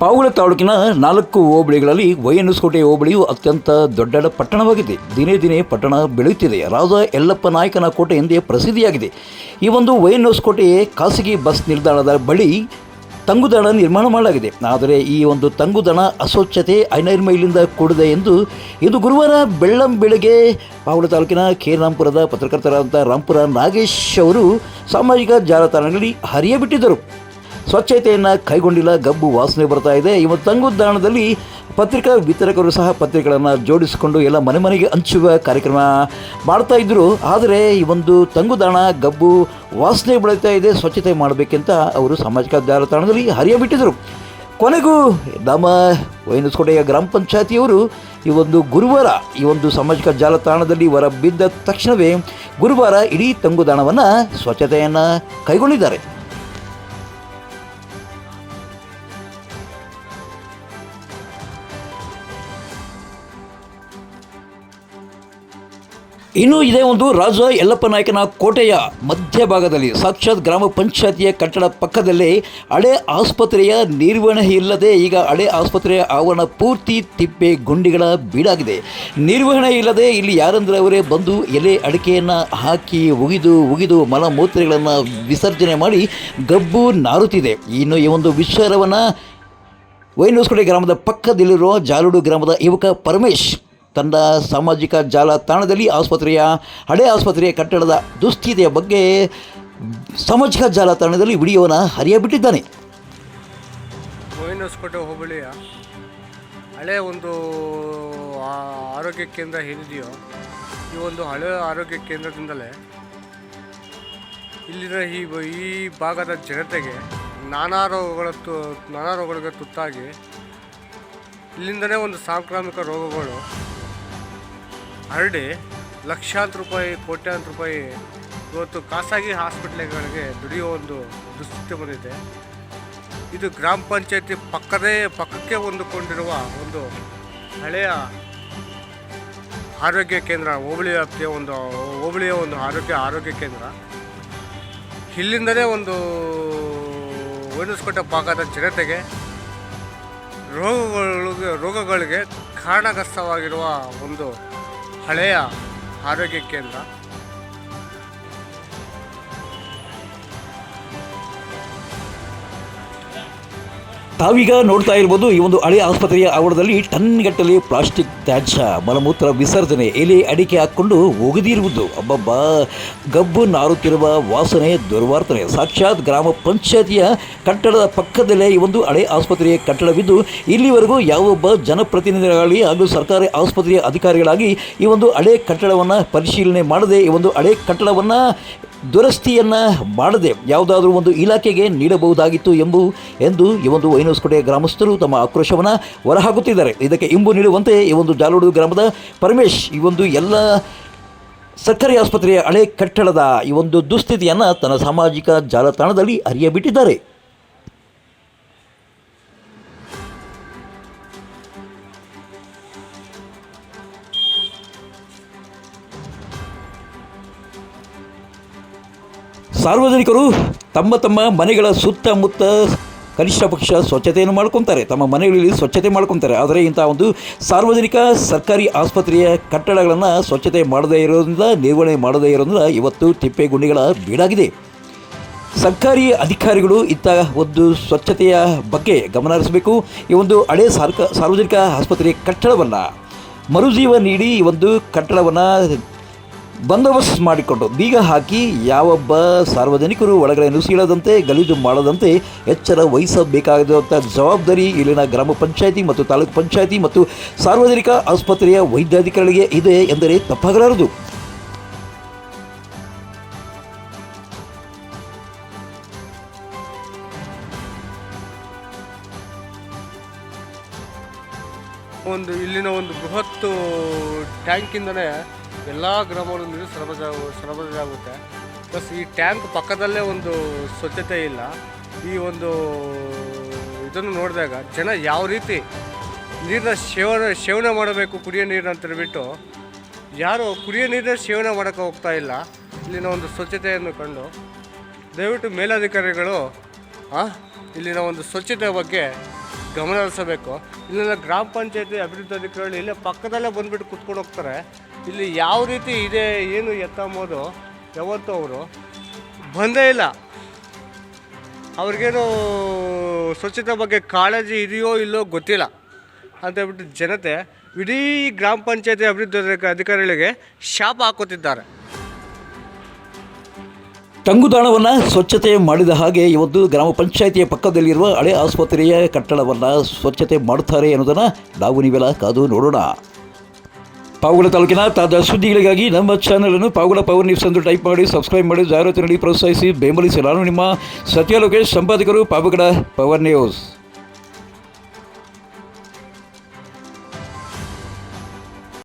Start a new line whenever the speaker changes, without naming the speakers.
ಪಾವುಳ ತಾಲೂಕಿನ ನಾಲ್ಕು ಹೋಬಳಿಗಳಲ್ಲಿ ವೈಎನ್ಎಸ್ಕೋಟೆ ಹೋಬಳಿಯು ಅತ್ಯಂತ ದೊಡ್ಡ ಪಟ್ಟಣವಾಗಿದೆ. ದಿನೇ ದಿನೇ ಪಟ್ಟಣ ಬೆಳೆಯುತ್ತಿದೆ. ರಾಜ ಯಲ್ಲಪ್ಪ ನಾಯಕನ ಕೋಟೆ ಎಂದೇ ಪ್ರಸಿದ್ಧಿಯಾಗಿದೆ. ಈ ಒಂದು ವೈಎನ್ಎಸ್ಕೋಟೆ ಖಾಸಗಿ ಬಸ್ ನಿಲ್ದಾಣದ ಬಳಿ ತಂಗುದಾಣ ನಿರ್ಮಾಣ ಮಾಡಲಾಗಿದೆ. ಆದರೆ ಈ ಒಂದು ತಂಗುದಾಣ ಅಸ್ವಚ್ಛತೆ ಐನೈರ್ಮೈಲಿಂದ ಕೂಡಿದೆ ಎಂದು ಇದು ಗುರುವಾರ ಬೆಳ್ಳಂ ಬೆಳಗ್ಗೆ ಪಾವಳ ತಾಲೂಕಿನ ಕೇರಾಂಪುರದ ಪತ್ರಕರ್ತರಾದಂಥ ರಾಂಪುರ ನಾಗೇಶ್ ಅವರು ಸಾಮಾಜಿಕ ಜಾಲತಾಣಗಳಲ್ಲಿ ಹರಿಯಬಿಟ್ಟಿದ್ದರು. ಸ್ವಚ್ಛತೆಯನ್ನು ಕೈಗೊಂಡಿಲ್ಲ, ಗಬ್ಬು ವಾಸನೆ ಬರ್ತಾ ಇದೆ. ಇವತ್ತು ತಂಗುದಾಣದಲ್ಲಿ ಪತ್ರಿಕಾ ವಿತರಕರು ಸಹ ಪತ್ರಿಕೆಗಳನ್ನು ಜೋಡಿಸಿಕೊಂಡು ಎಲ್ಲ ಮನೆ ಮನೆಗೆ ಹಂಚುವ ಕಾರ್ಯಕ್ರಮ ಮಾಡ್ತಾ ಇದ್ದರು ಆದರೆ ಈ ಒಂದು ತಂಗುದಾಣ, ಗಬ್ಬು ವಾಸನೆ ಬೆಳೀತಾ ಇದೆ, ಸ್ವಚ್ಛತೆ ಮಾಡಬೇಕಂತ ಅವರು ಸಾಮಾಜಿಕ ಜಾಲತಾಣದಲ್ಲಿ ಹರಿಯಬಿಟ್ಟಿದ್ದರು ಕೊನೆಗೂ ನಮ್ಮ ವೈನಸ್ಕೋಟೆಯ ಗ್ರಾಮ ಪಂಚಾಯತಿಯವರು ಈ ಒಂದು ಗುರುವಾರ, ಈ ಒಂದು ಸಾಮಾಜಿಕ ಜಾಲತಾಣದಲ್ಲಿ ಹೊರ ಬಿದ್ದ ತಕ್ಷಣವೇ ಗುರುವಾರ ಇಡೀ ತಂಗುದಾಣವನ್ನು ಸ್ವಚ್ಛತೆಯನ್ನು ಕೈಗೊಂಡಿದ್ದಾರೆ. ಇನ್ನು ಇದೇ ಒಂದು ರಾಜ ಯಲ್ಲಪ್ಪ ನಾಯಕನ ಕೋಟೆಯ ಮಧ್ಯಭಾಗದಲ್ಲಿ, ಸಾಕ್ಷಾತ್ ಗ್ರಾಮ ಪಂಚಾಯತಿಯ ಕಟ್ಟಡ ಪಕ್ಕದಲ್ಲೇ ಹಳೆ ಆಸ್ಪತ್ರೆಯ ನಿರ್ವಹಣೆ ಇಲ್ಲದೆ ಈಗ ಹಳೆ ಆಸ್ಪತ್ರೆಯ ಆವರಣ ಪೂರ್ತಿ ತಿಪ್ಪೆ ಗುಂಡಿಗಳ ಬೀಡಾಗಿದೆ. ನಿರ್ವಹಣೆ ಇಲ್ಲದೆ ಇಲ್ಲಿ ಯಾರಂದ್ರೆ ಅವರೇ ಬಂದು ಎಲೆ ಅಡಿಕೆಯನ್ನು ಹಾಕಿ ಉಗಿದು ಉಗಿದು ಮಲಮೂತ್ರಗಳನ್ನು ವಿಸರ್ಜನೆ ಮಾಡಿ ಗಬ್ಬು ನಾರುತ್ತಿದೆ. ಇನ್ನು ಈ ಒಂದು ವಿಚಾರವನ್ನು ವೈನೋಸ್ಕೋಡೆ ಗ್ರಾಮದ ಪಕ್ಕದಲ್ಲಿರುವ ಜಾಲುಡು ಗ್ರಾಮದ ಯುವಕ ಪರಮೇಶ್ ತನ್ನ ಸಾಮಾಜಿಕ ಜಾಲತಾಣದಲ್ಲಿ ಆಸ್ಪತ್ರೆಯ, ಹಳೆ ಆಸ್ಪತ್ರೆಯ ಕಟ್ಟಡದ ದುಸ್ಥಿತಿಯ ಬಗ್ಗೆ ಸಾಮಾಜಿಕ ಜಾಲತಾಣದಲ್ಲಿ ವಿಡಿಯೋನ ಹರಿಯಬಿಟ್ಟಿದ್ದಾನೆ.
ಹೊಸಕೋಟೆ ಹೋಬಳಿಯ ಹಳೆ ಒಂದು ಆರೋಗ್ಯ ಕೇಂದ್ರ ಏನಿದೆಯೋ, ಈ ಒಂದು ಹಳೆ ಆರೋಗ್ಯ ಕೇಂದ್ರದಿಂದಲೇ ಇಲ್ಲಿನ ಈ ಈ ಭಾಗದ ಜನತೆಗೆ ನಾನಾ ರೋಗಗಳ ತು, ನಾನಾ ರೋಗಗಳಿಗೆ ತುತ್ತಾಗಿ ಇಲ್ಲಿಂದನೇ ಒಂದು ಸಾಂಕ್ರಾಮಿಕ ರೋಗಗಳು ಹರಡಿ ಲಕ್ಷಾಂತರ ರೂಪಾಯಿ, ಕೋಟ್ಯಾಂತರ ರೂಪಾಯಿ ಇವತ್ತು ಖಾಸಗಿ ಹಾಸ್ಪಿಟ್ಲ್ಗಳಿಗೆ ದುಡಿಯೋ ಒಂದು ದುಸ್ಥಿತಿ ಬಂದಿದೆ. ಇದು ಗ್ರಾಮ ಪಂಚಾಯತಿ ಪಕ್ಕದೇ, ಪಕ್ಕಕ್ಕೆ ಹೊಂದಿಕೊಂಡಿರುವ ಒಂದು ಹಳೆಯ ಆರೋಗ್ಯ ಕೇಂದ್ರ ಹೋಬಳಿ ವ್ಯಾಪ್ತಿಯ ಒಂದು, ಹೋಬಳಿಯ ಒಂದು ಆರೋಗ್ಯ ಆರೋಗ್ಯ ಕೇಂದ್ರ. ಇಲ್ಲಿಂದಲೇ ಒಂದು ವೈನಸ್ಕೋಟೆ ಭಾಗದ ಜನತೆಗೆ ರೋಗಗಳಿಗೆ ರೋಗಗಳಿಗೆ ಕಾರಣಗ್ರಸ್ತವಾಗಿರುವ ಒಂದು ಹಳೆಯ ಆರೋಗ್ಯ ಕೇಂದ್ರ.
ತಾವೀಗ ನೋಡ್ತಾ ಇರ್ಬೋದು, ಈ ಒಂದು ಹಳೆ ಆಸ್ಪತ್ರೆಯ ಆವರಣದಲ್ಲಿ ಟನ್ ಗಟ್ಟಲೆ ಪ್ಲಾಸ್ಟಿಕ್ ತ್ಯಾಜ್ಯ, ಮಲಮೂತ್ರ ವಿಸರ್ಜನೆ, ಎಲೆ ಅಡಿಕೆ ಹಾಕ್ಕೊಂಡು ಒಗೆದಿರುವುದು ಅಬ್ಬಬ್ಬ! ಗಬ್ಬು ನಾರುತ್ತಿರುವ ವಾಸನೆ, ದುರ್ವಾರ್ತನೆ. ಸಾಕ್ಷಾತ್ ಗ್ರಾಮ ಪಂಚಾಯತಿಯ ಕಟ್ಟಡದ ಪಕ್ಕದಲ್ಲೇ ಈ ಒಂದು ಹಳೆ ಆಸ್ಪತ್ರೆಯ ಕಟ್ಟಡವಿದ್ದು, ಇಲ್ಲಿವರೆಗೂ ಯಾವೊಬ್ಬ ಜನಪ್ರತಿನಿಧಿಗಳಾಗಲಿ ಹಾಗೂ ಸರ್ಕಾರಿ ಆಸ್ಪತ್ರೆಯ ಅಧಿಕಾರಿಗಳಾಗಿ ಈ ಒಂದು ಹಳೆ ಕಟ್ಟಡವನ್ನು ಪರಿಶೀಲನೆ ಮಾಡದೆ ಈ ಒಂದು ಹಳೆ ಕಟ್ಟಡವನ್ನು ದುರಸ್ತಿಯನ್ನು ಮಾಡದೆ ಯಾವುದಾದ್ರೂ ಒಂದು ಇಲಾಖೆಗೆ ನೀಡಬಹುದಾಗಿತ್ತು ಎಂಬು ಎಂದು ಈ ಒಂದು ವೈನೋಸ್ಕೋಟೆ ಗ್ರಾಮಸ್ಥರು ತಮ್ಮ ಆಕ್ರೋಶವನ್ನು ಹೊರಹಾಕುತ್ತಿದ್ದಾರೆ. ಇದಕ್ಕೆ ಇಂಬು ನೀಡುವಂತೆ ಈ ಒಂದು ಜಾಲೋಡು ಗ್ರಾಮದ ಪರಮೇಶ್ ಈ ಒಂದು ಎಲ್ಲ ಸರ್ಕಾರಿ ಆಸ್ಪತ್ರೆಯ ಹಳೆ ಕಟ್ಟಡದ ಈ ಒಂದು ದುಸ್ಥಿತಿಯನ್ನು ತನ್ನ ಸಾಮಾಜಿಕ ಜಾಲತಾಣದಲ್ಲಿ ಅರಿಯಬಿಟ್ಟಿದ್ದಾರೆ. ಸಾರ್ವಜನಿಕರು ತಮ್ಮ ತಮ್ಮ ಮನೆಗಳ ಸುತ್ತಮುತ್ತ ಕನಿಷ್ಠ ಪಕ್ಷ ಸ್ವಚ್ಛತೆಯನ್ನು ಮಾಡ್ಕೊತಾರೆ. ತಮ್ಮ ಮನೆಗಳಲ್ಲಿ ಸ್ವಚ್ಛತೆ ಮಾಡ್ಕೊತಾರೆ. ಆದರೆ ಇಂಥ ಒಂದು ಸಾರ್ವಜನಿಕ ಸರ್ಕಾರಿ ಆಸ್ಪತ್ರೆಯ ಕಟ್ಟಡಗಳನ್ನು ಸ್ವಚ್ಛತೆ ಮಾಡದೇ ಇರೋದ್ರಿಂದ, ನಿರ್ವಹಣೆ ಮಾಡದೇ ಇರೋದ್ರಿಂದ ಇವತ್ತು ತಿಪ್ಪೆ ಗುಂಡಿಗಳ ಬೀಡಾಗಿದೆ. ಸರ್ಕಾರಿ ಅಧಿಕಾರಿಗಳು ಇಂಥ ಒಂದು ಸ್ವಚ್ಛತೆಯ ಬಗ್ಗೆ ಗಮನ ಹರಿಸಬೇಕು. ಈ ಒಂದು ಹಳೆ ಸಾರ್ಕ, ಸಾರ್ವಜನಿಕ ಆಸ್ಪತ್ರೆಯ ಕಟ್ಟಡವನ್ನು ಮರುಜೀವ ನೀಡಿ ಈ ಒಂದು ಕಟ್ಟಡವನ್ನು ಬಂದೋಬಸ್ತ್ ಮಾಡಿಕೊಂಡು ಬೀಗ ಹಾಕಿ ಯಾವೊಬ್ಬ ಸಾರ್ವಜನಿಕರು ಒಳಗಡೆ ನುಸಿಳದಂತೆ, ಗಲೀಜು ಮಾಡದಂತೆ ಎಚ್ಚರ ವಹಿಸಬೇಕಾಗಿರುವಂಥ ಜವಾಬ್ದಾರಿ ಇಲ್ಲಿನ ಗ್ರಾಮ ಪಂಚಾಯಿತಿ ಮತ್ತು ತಾಲೂಕು ಪಂಚಾಯಿತಿ ಮತ್ತು ಸಾರ್ವಜನಿಕ ಆಸ್ಪತ್ರೆಯ ವೈದ್ಯಾಧಿಕಾರಿಗಳಿಗೆ ಇದೆ ಎಂದರೆ ತಪ್ಪಾಗಲಾರದು.
ಒಂದು ಇಲ್ಲಿನ ಒಂದು ಬೃಹತ್ ಟ್ಯಾಂಕಿಂದನೇ ಎಲ್ಲ ಗ್ರಾಮಗಳು ನೀರು ಸರಬರಾಜು ಸರಬರಾಜಾಗುತ್ತೆ ಪ್ಲಸ್ ಈ ಟ್ಯಾಂಕ್ ಪಕ್ಕದಲ್ಲೇ ಒಂದು ಸ್ವಚ್ಛತೆ ಇಲ್ಲ. ಈ ಒಂದು ಇದನ್ನು ನೋಡಿದಾಗ ಜನ ಯಾವ ರೀತಿ ನೀರನ್ನ ಸೇವನೆ ಸೇವನೆ ಮಾಡಬೇಕು, ಕುಡಿಯೋ ನೀರನ್ನ ಅಂತ ಹೇಳ್ಬಿಟ್ಟು ಯಾರು ಕುಡಿಯೋ ನೀರನ್ನ ಸೇವನೆ ಮಾಡೋಕ್ಕೆ ಹೋಗ್ತಾ ಇಲ್ಲ. ಇಲ್ಲಿನ ಒಂದು ಸ್ವಚ್ಛತೆಯನ್ನು ಕಂಡು ದಯವಿಟ್ಟು ಮೇಲಧಿಕಾರಿಗಳು ಇಲ್ಲಿನ ಒಂದು ಸ್ವಚ್ಛತೆ ಬಗ್ಗೆ ಗಮನ ಹರಿಸಬೇಕು. ಇಲ್ಲೆಲ್ಲ ಗ್ರಾಮ ಪಂಚಾಯತಿ ಅಭಿವೃದ್ಧಿ ಅಧಿಕಾರಿಗಳು ಇಲ್ಲೇ ಪಕ್ಕದಲ್ಲೇ ಬಂದುಬಿಟ್ಟು ಕುತ್ಕೊಂಡು ಹೋಗ್ತಾರೆ. ಇಲ್ಲಿ ಯಾವ ರೀತಿ ಇದೆ, ಏನು ಎತ್ತಂಬೋದು ಯಾವತ್ತೂ ಅವರು ಬಂದೇ ಇಲ್ಲ. ಅವ್ರಿಗೇನು ಸ್ವಚ್ಛತೆ ಬಗ್ಗೆ ಕಾಳಜಿ ಇದೆಯೋ ಇಲ್ಲೋ ಗೊತ್ತಿಲ್ಲ. ಅಂತ ಹೇಳ್ಬಿಟ್ಟು ಜನತೆ ಇಡೀ ಗ್ರಾಮ ಪಂಚಾಯತಿ ಅಭಿವೃದ್ಧಿ ಅಧಿಕ- ಅಧಿಕಾರಿಗಳಿಗೆ ಶಾಪ ಹಾಕೋತಿದ್ದಾರೆ
ತಂಗುದಾಣವನ್ನು ಸ್ವಚ್ಛತೆ ಮಾಡಿದ ಹಾಗೆ ಇವತ್ತು ಗ್ರಾಮ ಪಂಚಾಯಿತಿಯ ಪಕ್ಕದಲ್ಲಿರುವ ಹಳೆ ಆಸ್ಪತ್ರೆಯ ಕಟ್ಟಡವನ್ನು ಸ್ವಚ್ಛತೆ ಮಾಡುತ್ತಾರೆ ಅನ್ನೋದನ್ನು ನಾವು ನೀವೆಲ್ಲ ಕಾದು ನೋಡೋಣ. ಪಾವಗಡ ತಾಲೂಕಿನ ತಾಜಾ ಸುದ್ದಿಗಳಿಗಾಗಿ ನಮ್ಮ ಚಾನಲನ್ನು ಪಾವಗಡ ಪವರ್ ನ್ಯೂಸ್ ಎಂದು ಟೈಪ್ ಮಾಡಿ ಸಬ್ಸ್ಕ್ರೈಬ್ ಮಾಡಿ ಜಾಹೀರಾತು ನೀಡಿ ಪ್ರೋತ್ಸಾಹಿಸಿ, ಬೆಂಬಲಿಸಿ. ನಾನು ನಿಮ್ಮ ಸತ್ಯ ಲೋಕೇಶ್ ಸಂಪಾದಕರು ಪಾವಗಡ ಪವರ್ ನ್ಯೂಸ್